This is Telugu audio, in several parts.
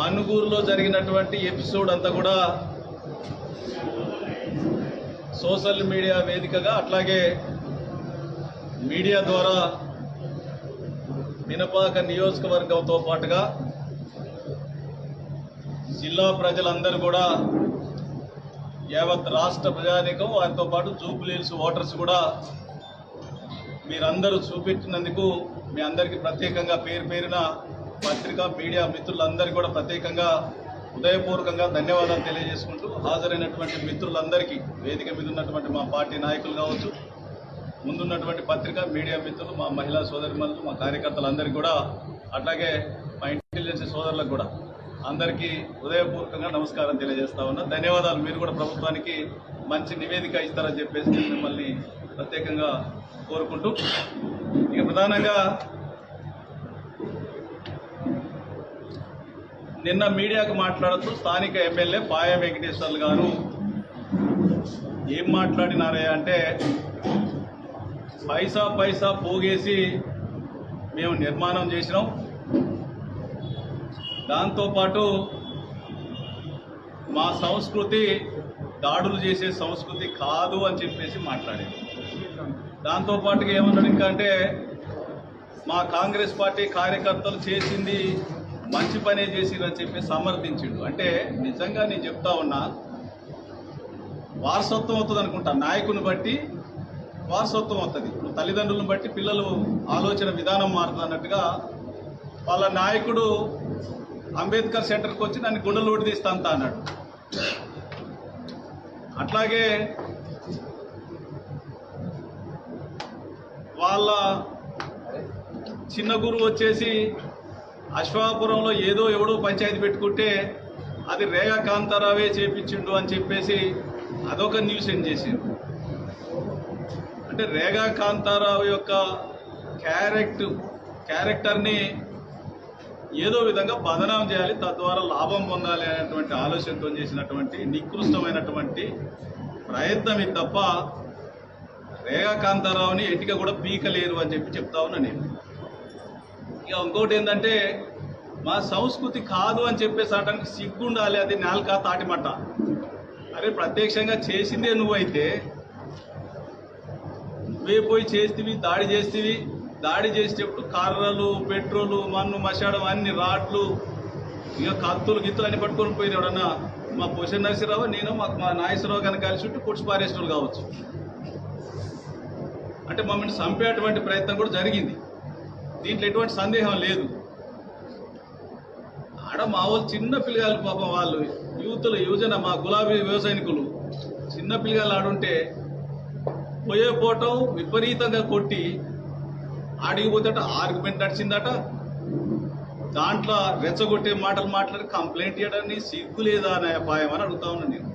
మనుగూరులో జరిగినటువంటి ఎపిసోడ్ అంతా కూడా సోషల్ మీడియా వేదికగా అట్లాగే మీడియా ద్వారా మినపాక నియోజకవర్గంతో పాటుగా జిల్లా ప్రజలందరూ కూడా యావత్ రాష్ట్ర ప్రజానికం వారితో పాటు జూబ్లీహిల్స్ ఓటర్స్ కూడా మీరందరూ చూపెట్టినందుకు మీ అందరికీ ప్రత్యేకంగా పేరు పేరున పత్రికా మీడియా మిత్రులందరికీ కూడా ప్రత్యేకంగా హృదయపూర్వకంగా ధన్యవాదాలు తెలియజేసుకుంటూ హాజరైనటువంటి మిత్రులందరికీ వేదిక మీద ఉన్నటువంటి మా పార్టీ నాయకులు కావచ్చు ముందున్నటువంటి పత్రిక మీడియా మిత్రులు మా మహిళా సోదరిమణులు మా కార్యకర్తలందరికీ కూడా అట్లాగే మా ఇంటెలిజెన్స్ సోదరులకు కూడా అందరికీ హృదయపూర్వకంగా నమస్కారం తెలియజేస్తా ఉన్నా. ధన్యవాదాలు. మీరు కూడా ప్రభుత్వానికి మంచి నివేదిక ఇస్తారని చెప్పేసి నేను మిమ్మల్ని ప్రత్యేకంగా కోరుకుంటూ ఇక ప్రధానంగా నిన్న మీడియాకు మాట్లాడుతూ స్థానిక ఎమ్మెల్యే పాయ వెంకటేశ్వర్లు గారు ఏం మాట్లాడినారే అంటే పైసా పైసా పోగేసి మేము నిర్మాణం చేసినాం. దాంతోపాటు మా సంస్కృతి దాడులు చేసే సంస్కృతి కాదు అని చెప్పేసి మాట్లాడారు. దాంతోపాటుగా ఏమన్నాడు ఇంకా అంటే మా కాంగ్రెస్ పార్టీ కార్యకర్తలు చేసింది మంచి పనే చేసిరని చెప్పి సమర్థించిండు. అంటే నిజంగా నేను చెప్తా ఉన్నా వారసత్వం అవుతుంది అనుకుంటా. నాయకుని బట్టి వారసత్వం అవుతుంది ఇప్పుడు తల్లిదండ్రులను బట్టి పిల్లలు ఆలోచన విధానం మారుతుంది అన్నట్టుగా వాళ్ళ నాయకుడు అంబేద్కర్ సెంటర్కి వచ్చి నన్ను గుండెలు తీస్తా అంత అన్నాడు. అట్లాగే వాళ్ళ చిన్న గురువు వచ్చేసి అశ్వాపురంలో ఏదో ఎవడో పంచాయతీ పెట్టుకుంటే అది రేగా కాంతారావే చేపించిండు అని చెప్పేసి అదొక న్యూస్ ఏం చేసిండు? అంటే రేగా కాంతారావు యొక్క క్యారెక్ట్ క్యారెక్టర్ని ఏదో విధంగా బదనాం చేయాలి తద్వారా లాభం పొందాలి అనేటువంటి ఆలోచనతో చేసినటువంటి నికృష్టమైనటువంటి ప్రయత్నం ఇది తప్ప రేగా కాంతారావుని ఎన్నిక కూడా పీకలేరు అని చెప్పి చెప్తా ఉన్నా నేను. ఇక ఇంకోటి ఏంటంటే మా సంస్కృతి కాదు అని చెప్పేసి అనడానికి సిగ్గుండాలి అది నాలుక తాటిమట్ట. అరే ప్రత్యక్షంగా చేసిందే నువ్వైతే. నువ్వే పోయి చేస్తేవి దాడి చేస్తేవి. దాడి చేసేటప్పుడు కర్రలు పెట్రోలు మన్ను మశాడం అన్ని రాడ్లు ఇక కత్తులు గిత్తులు అన్ని పట్టుకొని పోయింది ఎవడన్నా మా పొషన్ నరసింహరావు నేను మాకు మా నాగేశ్వరరావు కనుక కలిసి ఉంటే పొడిచి పారేసిన కావచ్చు. అంటే మమ్మల్ని చంపేటువంటి ప్రయత్నం కూడా జరిగింది. దీంట్లో ఎటువంటి సందేహం లేదు. ఆడ మా వాళ్ళు చిన్న పిల్లగాలు పాపం వాళ్ళు యూతులు యువజన మా గులాబీ వ్యవసాయకులు చిన్న పిల్లగాలు ఆడుంటే పోయే పోవటం విపరీతంగా కొట్టి ఆడిగిపోతేట ఆర్గ్యుమెంట్ నడిచిందట. దాంట్లో రెచ్చగొట్టే మాటలు మాట్లాడి కంప్లైంట్ చేయడాన్ని సిగ్గు లేదా అనే అపాయం అని అడుగుతా ఉన్నాను నేను.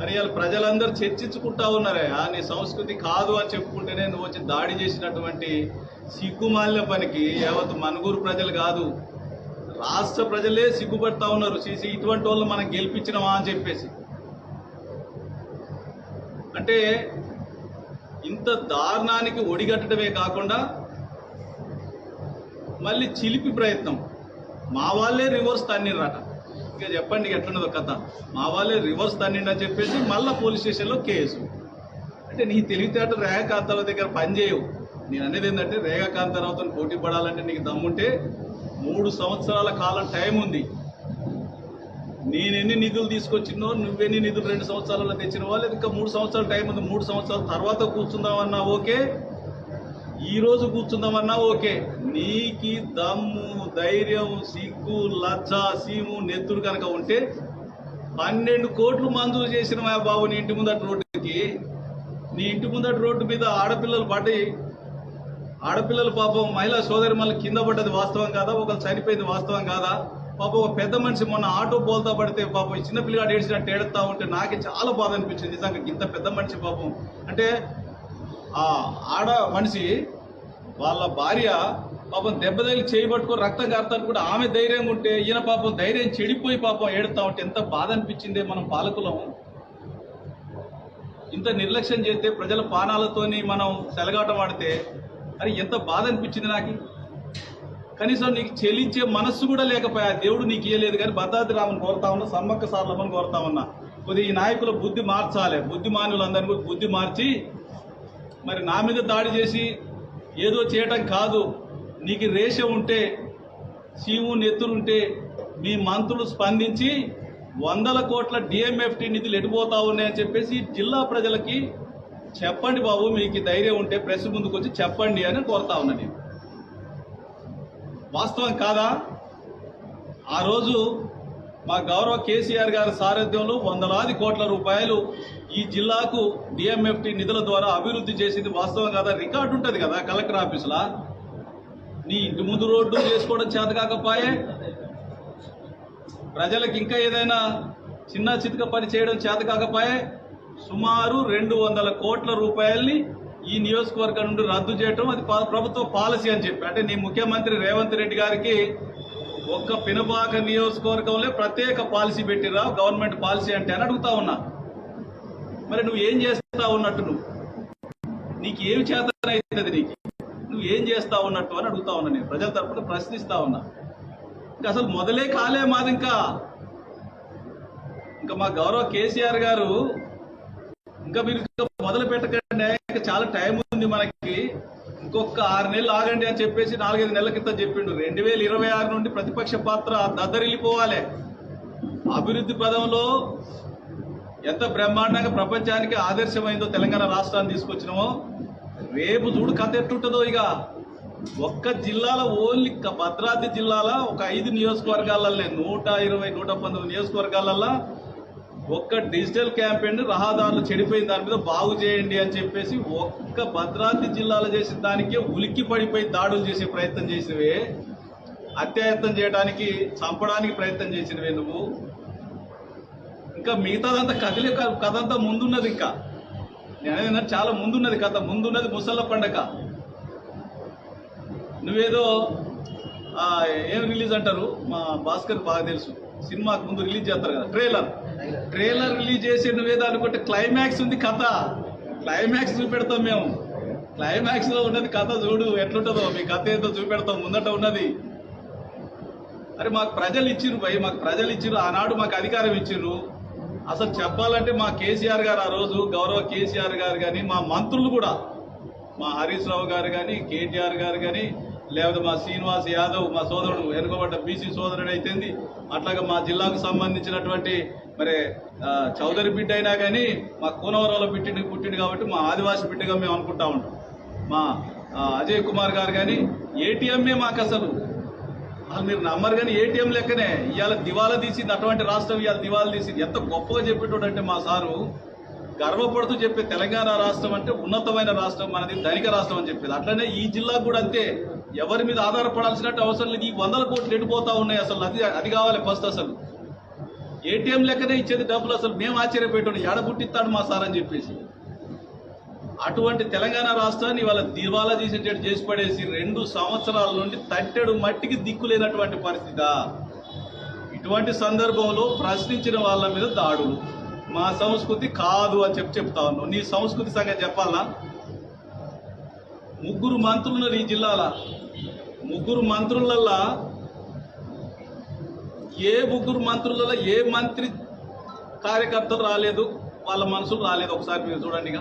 అని వాళ్ళు ప్రజలందరూ చర్చించుకుంటా ఉన్నారే ఆ నీ సంస్కృతి కాదు అని చెప్పుకుంటేనే నువ్వు వచ్చి దాడి చేసినటువంటి సిగ్గుమాలిన పనికి యావత్ మనుగూరు ప్రజలు కాదు. రాష్ట్ర ప్రజలే సిగ్గుపడతా ఉన్నారు. సీసీ ఇటువంటి వాళ్ళు మనం గెలిపించినవా అని చెప్పేసి. అంటే ఇంత దారుణానికి ఒడిగట్టడమే కాకుండా మళ్ళీ చిలిపి ప్రయత్నం. మా వాళ్ళే రివర్స్ తన్నిర్రట. ఇంకా చెప్పండి ఎట్లున్నదో కథ. మా వాళ్ళే రివర్స్ తన్నిండని చెప్పేసి మళ్ళీ పోలీస్ స్టేషన్లో కేసు. అంటే నీ తెలివితేట రేఖ ఖాతాల దగ్గర పనిచేయవు. నేను అనేది ఏంటంటే రేఖ కాంతారావుతో పోటీ పడాలంటే నీకు దమ్ముంటే మూడు సంవత్సరాల కాలం టైం ఉంది. నేను ఎన్ని నిధులు తీసుకొచ్చినో నువ్వెన్ని నిధులు రెండు సంవత్సరాలలో తెచ్చినవో లేదు ఇంకా మూడు సంవత్సరాల టైం ఉంది. మూడు సంవత్సరాల తర్వాత కూర్చుందామన్నా ఓకే. ఈరోజు కూర్చుందామన్నా ఓకే. నీకి దమ్ము ధైర్యం సిగ్గు లజ్జ సీము నెత్తురు కనుక ఉంటే పన్నెండు కోట్లు మంజూరు చేసిన మా బాబు నీ ఇంటి ముందట రోడ్డుకి. నీ ఇంటి ముందట రోడ్డు మీద ఆడపిల్లలు పడి ఆడపిల్లలు పాపం మహిళా సోదరి మళ్ళీ కింద పడ్డది వాస్తవం కాదా? ఒకరు చనిపోయింది వాస్తవం కాదా? పాపం ఒక పెద్ద మనిషి మొన్న ఆటో పోల్తా పడితే పాపం ఈ చిన్న పిల్లగాడు ఏడ్చినట్టు ఏడుతా ఉంటే నాకే చాలా బాధ అనిపించింది. నిజంగా ఇంత పెద్ద మనిషి పాపం. అంటే ఆ ఆడ మనిషి వాళ్ళ భార్య పాపం దెబ్బ తగిలి చేయి పట్టుకొని రక్తం కారుతాను కూడా ఆమె ధైర్యంగా ఉంటే ఈయన పాపం ధైర్యం చెడిపోయి పాపం ఏడుతా ఉంటే ఎంత బాధ అనిపించిందే మనం పాలకులం. ఇంత నిర్లక్ష్యం చేస్తే ప్రజల పానాలతోని మనం సెలగాటం ఆడితే అది ఎంత బాధ అనిపించింది నాకు. కనీసం నీకు చెల్లించే మనస్సు కూడా లేకపోయా. దేవుడు నీకు ఇయ్యలేదు కానీ భద్రాద్రి రామని కోరుతా ఉన్నా సమ్మక్క సార్లమ్మని కోరుతా ఉన్నా. కొద్దిగా ఈ నాయకుల బుద్ధి మార్చాలి. బుద్ధి మానులందరినీ కూడా బుద్ధి మార్చి మరి నా మీద దాడి చేసి ఏదో చేయటం కాదు. నీకు రేష ఉంటే సీము నెత్తులుంటే మీ మంత్రులు స్పందించి వందల కోట్ల డిఎంఎఫ్టీ నిధులు ఎడిపోతా ఉన్నాయని చెప్పేసి జిల్లా ప్రజలకి చెప్పండి బాబు మీకు ధైర్యం ఉంటే ప్రెస్ ముందుకు వచ్చి చెప్పండి అని కోరుతా ఉన్నా నేను. వాస్తవం కాదా? ఆ రోజు మా గౌరవ కేసీఆర్ గారి సారథ్యంలో వందలాది కోట్ల రూపాయలు ఈ జిల్లాకు డిఎంఎఫ్టి నిధుల ద్వారా అభివృద్ధి చేసింది. వాస్తవం కాదా? రికార్డు ఉంటుంది కదా కలెక్టర్ ఆఫీసులా. నీ ఇంటి ముందు రోడ్డు చేసుకోవడం చేత కాకపోయే ప్రజలకు ఇంకా ఏదైనా చిన్న చితక పని చేయడం చేత కాకపోయే సుమారు రెండు వందల కోట్ల రూపాయల్ని ఈ నియోజకవర్గం నుండి రద్దు చేయటం అది ప్రభుత్వ పాలసీ అని చెప్పి. అంటే నీ ముఖ్యమంత్రి రేవంత్ రెడ్డి గారికి ఒక్క పినపాక నియోజకవర్గంలో ప్రత్యేక పాలసీ పెట్టిరా గవర్నమెంట్ పాలసీ అంటే అని అడుగుతా ఉన్నా. మరి నువ్వు ఏం చేస్తా ఉన్నట్టు నువ్వు? నీకు ఏమి చేతనైతుంది నీకు? నువ్వు ఏం చేస్తా ఉన్నట్టు అని అడుగుతా ఉన్నా నేను. ప్రజల తరపున ప్రశ్నిస్తా ఉన్నా. ఇంకా అసలు మొదలే కాలే మాది ఇంకా ఇంకా మా గౌరవ కేసీఆర్ గారు ఇంకా మీరు మొదలు పెట్టకండి ఇంకా చాలా టైం ఉంది మనకి. ఇంకొక ఆరు నెలలు ఆగండి అని చెప్పేసి నాలుగైదు నెలల క్రితం చెప్పిండు. రెండు వేల ఇరవై ఆరు నుండి ప్రతిపక్ష పాత్ర దద్దరిల్లిపోవాలి. అభివృద్ధి పదంలో ఎంత బ్రహ్మాండంగా ప్రపంచానికి ఆదర్శమైందో తెలంగాణ రాష్ట్రాన్ని తీసుకొచ్చినామో రేపు చూడు కథ ఎట్టుంటుందో ఇక. ఒక్క జిల్లాలో ఓన్లీ భద్రాద్రి జిల్లాలో ఒక ఐదు నియోజకవర్గాలలో నూట ఇరవై నూట పంతొమ్మిది నియోజకవర్గాలలో ఒక్క డిజిటల్ క్యాంపెయిన్ రహదారులు చెడిపోయిన దాని మీద బాగు చేయండి అని చెప్పేసి ఒక్క భద్రాద్రి జిల్లాలో చేసిన దానికే ఉలిక్కి పడిపోయి దాడులు చేసే ప్రయత్నం చేసినవే. అత్యాయత్నం చేయడానికి చంపడానికి ప్రయత్నం చేసినవే నువ్వు. ఇంకా మిగతాదంతా కదిలే క- కథ అంతా ముందున్నది ఇంకా. నేనేదన్నా చాలా ముందున్నది కథ ముందున్నది ముసళ్ళ పండగ. నువ్వేదో ఏం రిలీజ్ అంటారు? మా భాస్కర్ బాగా తెలుసు. సినిమాకు ముందు రిలీజ్ చేస్తారు కదా ట్రైలర్. ట్రైలర్ రిలీజ్ చేసి నువ్వేదో అనుకుంటే క్లైమాక్స్ ఉంది కథ. క్లైమాక్స్ చూపెడతాం మేము. క్లైమాక్స్లో ఉన్నది కథ చూడు ఎట్లుంటుందో. మీ కథ ఏదో చూపెడతాం ముందట ఉన్నది. అరే మాకు ప్రజలు ఇచ్చిర్రు భయ్ మాకు ప్రజలు ఇచ్చిర్రు. ఆనాడు మాకు అధికారం ఇచ్చిర్రు. అసలు చెప్పాలంటే మా కేసీఆర్ గారు ఆ రోజు గౌరవ కేసీఆర్ గారు కానీ మా మంత్రులు కూడా. మా హరీష్ రావు గారు కానీ కేటీఆర్ గారు కానీ లేకపోతే మా శ్రీనివాస్ యాదవ్ మా సోదరుడు వెనుకబడ్డ బీసీ సోదరుడు అయితేంది. అట్లాగే మా జిల్లాకు సంబంధించినటువంటి మరి చౌదరి బిడ్డ అయినా కానీ మా కూనవరంలో బిడ్డ పుట్టిండు కాబట్టి మా ఆదివాసి బిడ్డగా మేము అనుకుంటా ఉంటాం మా అజయ్ కుమార్ గారు కానీ ఏటీఎంఏ మాకు అసలు అసలు మీరు నమ్మరు కానీ ఏటీఎం లెక్కనే ఇవాళ దివాలా తీసింది అటువంటి రాష్ట్రం ఇవాళ దివాలా తీసింది. ఎంత గొప్పగా చెప్పేటోడు అంటే మా సారు గర్వపడుతూ చెప్పే తెలంగాణ రాష్ట్రం అంటే ఉన్నతమైన రాష్ట్రం మనది ధనిక రాష్ట్రం అని చెప్పేది. అట్లనే ఈ జిల్లాకు కూడా అంతే. ఎవరి మీద ఆధారపడాల్సినట్టు అవసరం లేదు. ఈ వందల కోట్లు ఎడిపోతా ఉన్నాయి అసలు? అది అది కావాలి ఫస్ట్ అసలు. ఏటీఎం లెక్కనే ఇచ్చేది డబ్బులు అసలు. మేము ఆశ్చర్యపోయేటోడు ఎడ పుట్టిస్తాడు మా సార్ అని చెప్పేసి. అటువంటి తెలంగాణ రాష్ట్రాన్ని ఇవాళ దివాలా తీసేటట్టు చేసి పడేసి రెండు సంవత్సరాల నుండి తట్టెడు మట్టికి దిక్కులేనటువంటి పరిస్థితి. ఇటువంటి సందర్భంలో ప్రశ్నించిన వాళ్ళ మీద దాడులు. మా సంస్కృతి కాదు అని చెప్పి చెప్తా ఉన్నావు నీ సంస్కృతి సంగతి చెప్పాలా? ముగ్గురు మంత్రులు ఉన్నారు ఈ జిల్లాల. ముగ్గురు మంత్రులల్లా ఏ ముగ్గురు మంత్రులలో ఏ మంత్రి కార్యకర్తలు రాలేదు వాళ్ళ మనసులు రాలేదు ఒకసారి మీరు చూడండి ఇక.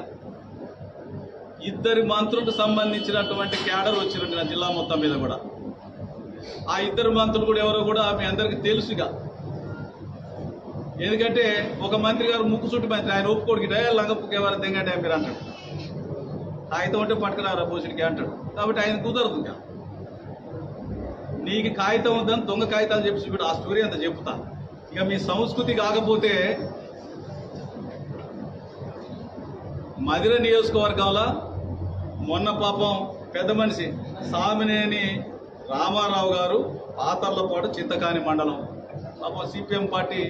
ఇద్దరి మంత్రులకు సంబంధించినటువంటి క్యాడర్ వచ్చినట్టు నా జిల్లా మొత్తం మీద కూడా. ఆ ఇద్దరు మంత్రులు కూడా ఎవరో కూడా మీ అందరికీ తెలుసుగా ఎందుకంటే ఒక మంత్రి గారు ముక్కు చుట్టు మంత్రి ఆయన ఒప్పుకోడికి డయా లంగపుకి ఎవరు దెంగంటే మీరు అంటాడు కాగితం ఉంటే పట్టుకురారా భూషణికి అంటాడు. కాబట్టి ఆయన కుదరదు ఇంకా. నీకు కాగితం ఉందని దొంగ కాగితాలు చెప్పి చూపిడు ఆ స్టోరీ అంత చెప్తా. ఇక మీ సంస్కృతి కాకపోతే మధిర నియోజకవర్గంలో మొన్న పాపం పెద్ద మనిషి సామినేని రామారావు గారు పాతర్లపాటు చింతకాని మండలం. పాపం సిపిఎం పార్టీ